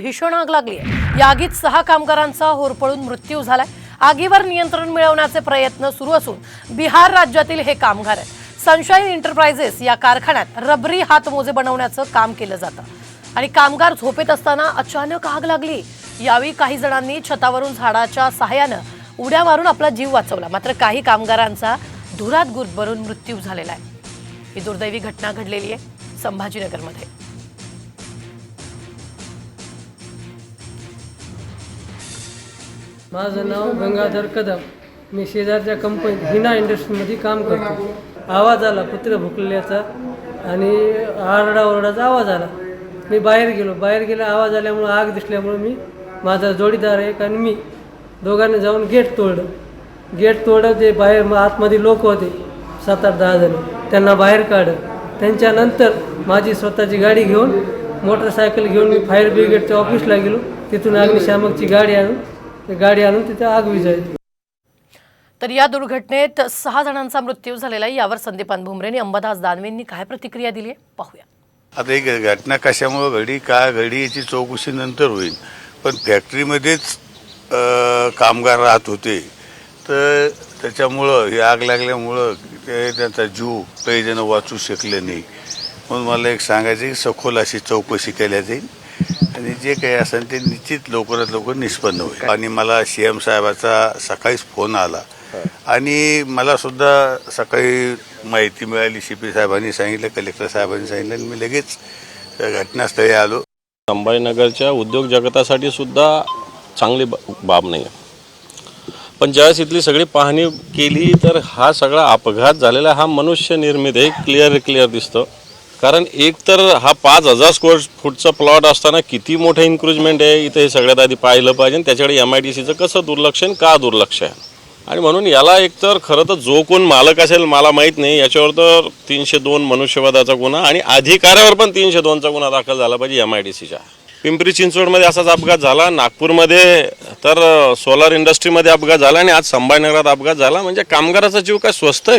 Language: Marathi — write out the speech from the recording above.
भीषण आग लागली आहे. या आगीत सहा कामगारांचा होरपळून मृत्यू झालाय. आगीवर नियंत्रण मिळवण्याचे प्रयत्न सुरू असून बिहार राज्यातील हे कामगार आहेत. सनशाईन एंटरप्राइजेस या कारखान्यात रबरी हातमोजे बनवण्याचं काम केलं जातं. आणि कामगार झोपेत असताना अचानक आग लागली. यावेळी काही जणांनी छतावरून झाडाच्या सहाय्यानं उड्या मारून आपला जीव वाचवला. मात्र काही कामगारांचा धुरात गुदमरून मृत्यू झालेला आहे. ही दुर्दैवी घटना घडलेली आहे संभाजीनगरमध्ये. माझं नाव गंगाधर कदम. मी शेजारच्या कंपनीत हिना इंडस्ट्रीमध्ये काम करतो. आवाज आला कुत्रे भुकलेल्याचा. आणि आरडाओरडाचा आवाज आला. मी बाहेर गेलो. बाहेर गेला आवाज आल्यामुळं आग दिसल्यामुळं मी माझा जोडीदार एक आणि मी दोघांनी जाऊन गेट तोडलं. गेट तोडलं ते बाहेर मग आतमध्ये लोक होते. सात आठ दहा जण. त्यांना बाहेर काढलं. त्यांच्यानंतर माझी स्वतःची गाडी घेऊन मोटरसायकल घेऊन मी फायर ब्रिगेडच्या ऑफिसला गेलो. तिथून अग्निशामकची गाडी आणून ते गाडी आणून तिथे आग विझायची तर या दुर्घटनेत सहा जणांचा मृत्यू झालेला आहे. यावर संदीपान भुमरेंनी अंबादास दानवेंनी काय प्रतिक्रिया दिली आहे? पाहूया. आता ही घटना कशामुळं घडी का घडी याची चौकशी नंतर होईल. पण फॅक्टरीमध्येच कामगार राहत होते. तर त्याच्यामुळं ही आग लागल्यामुळं ते त्यांचा जीव काही जण वाचू शकले नाही. म्हणून मला एक सांगायचं की सखोल अशी चौकशी केल्या जाईल. आणि जे काही असेल ते निश्चित लवकरात लवकर निष्पन्न होईल. आणि मला सी एम साहेबाचा सकाळीच फोन आला. आणि मला सुद्धा सकाळी माहिती मिळाली सी पी साहेबांनी सांगितलं कलेक्टर साहेबांनी सांगितलं आणि मी लगेच घटनास्थळी आलो. संभाजीनगरच्या उद्योग जगतासाठी सुद्धा चांगली बा- बाब नाही आहे पण ज्यावेळेस इथली सगळी पाहणी केली तर हा सगळा अपघात झालेला हा मनुष्य निर्मित आहे. क्लिअर क्लिअर दिसतं. कारण एक तर हा पाच हजार स्क्वेअर फूटचा प्लॉट असताना किती मोठं इन्क्रुजमेंट आहे? इथं हे सगळ्यात आधी पाहिलं पाहिजे आणि त्याच्याकडे एम आय डी सीचं कसं दुर्लक्ष आहे आणि का दुर्लक्ष आहे? आणि म्हणून याला एकतर खरं तर जो कोण मालक असेल मला माहीत नाही. याच्यावर तर तीनशे दोन मनुष्यवधाचा गुन्हा आणि अधिकाऱ्यावर पण तीनशे दोनचा गुन्हा दाखल झाला पाहिजे एम आय डी सीच्या पिंपरी चिंचवडमध्ये असाच अपघात झाला. नागपूरमध्ये तर सोलार इंडस्ट्रीमध्ये अपघात झाला आणि आज संभाजीनगरात अपघात झाला. म्हणजे कामगाराचा जीव काय स्वस्त आहे का?